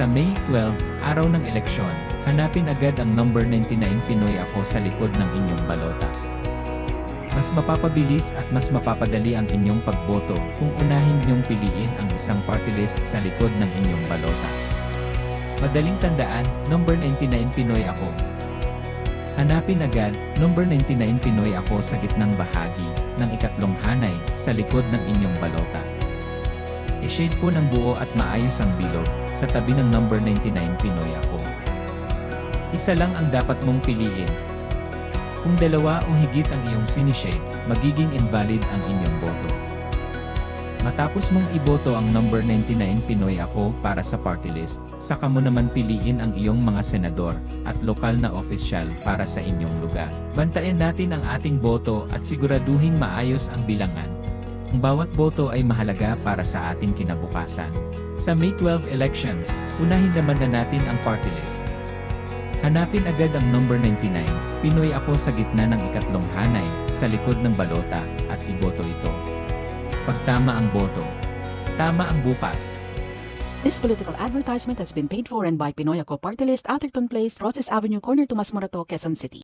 Sa May 12, araw ng eleksyon, hanapin agad ang number 99 Pinoy ako sa likod ng inyong balota. Mas mapapabilis at mas mapapadali ang inyong pagboto kung unahin niyong piliin ang isang party list sa likod ng inyong balota. Madaling tandaan, number 99 Pinoy ako. Hanapin agad, number 99 Pinoy ako sa gitnang bahagi ng ikatlong hanay sa likod ng inyong balota. I-shade po ng buo at maayos ang bilog sa tabi ng number 99 Pinoy ako. Isa lang ang dapat mong piliin. Kung dalawa o higit ang iyong sinishade, magiging invalid ang inyong boto. Matapos mong iboto ang number 99 Pinoy ako para sa party list, saka mo naman piliin ang iyong mga senador at lokal na opisyal para sa inyong lugar. Bantayan natin ang ating boto at siguraduhing maayos ang bilangan. Bawat boto ay mahalaga para sa ating kinabukasan. Sa May 12 elections, unahin naman na natin ang party list. Hanapin agad ang number 99, Pinoy ako sa gitna ng ikatlong hanay, sa likod ng balota, at iboto ito. Pagtama ang boto. Tama ang bukas. This political advertisement has been paid for and by Pinoy Ako Party List, Atherton Place, Roses Avenue, Corner Tomas Morato, Quezon City.